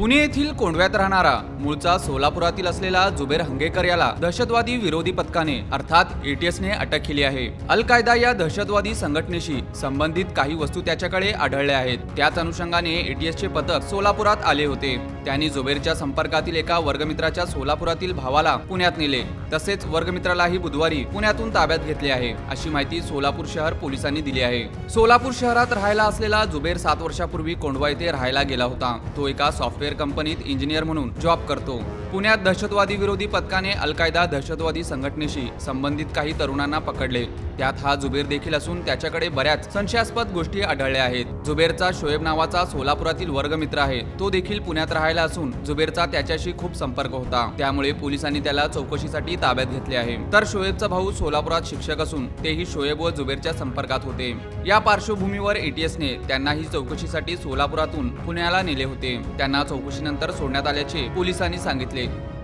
पुणे येथील कोंडव्यात राहणारा मूळचा सोलापुरातील असलेला जुबेर हंगेकर याला दहशतवादी विरोधी पथकाने अर्थात एटीएसने अटक केली आहे. अल कायदा या दहशतवादी संघटनेशी संबंधित काही वस्तू त्याच्याकडे आढळल्या आहेत. त्याच अनुषंगाने एटीएसचे पथक सोलापुरात आले होते. त्यांनी जुबेरच्या संपर्कातील एका वर्गमित्राच्या सोलापुरातील भावाला पुण्यात नेले. तसेच वर्गमित्रालाही बुधवारी पुण्यातून ताब्यात घेतले आहे अशी माहिती सोलापूर शहर पोलिसांनी दिली आहे. सोलापूर शहरात राहायला असलेला जुबेर सात वर्षापूर्वी कोंडवा येथे राहायला गेला होता. तो एका सॉफ्टवेअर कंपनीत इंजिनियर म्हणून जॉब करतो. पुण्यात दहशतवादी विरोधी पथकाने अल कायदा दहशतवादी संघटनेशी संबंधित काही तरुणांना पकडले. त्यात हा जुबेर देखील असून त्याच्याकडे बऱ्याच संशयास्पद गोष्टी आढळल्या आहेत. जुबेरचा शोएब नावाचा सोलापुरातील वर्गमित्र आहे. तो देखील पुण्यात राहायला असून जुबेरचा त्याच्याशी खूप संपर्क होता. त्यामुळे पोलिसांनी त्याला चौकशीसाठी ताब्यात घेतले आहे. तर शोएबचा भाऊ सोलापुरात शिक्षक असून तेही शोएब व जुबेरच्या संपर्कात होते. या पार्श्वभूमीवर एटीएसने त्यांनाही चौकशीसाठी सोलापुरातून पुण्याला नेले होते. त्यांना चौकशीनंतर सोडण्यात आल्याचे पोलिसांनी सांगितले. Okay.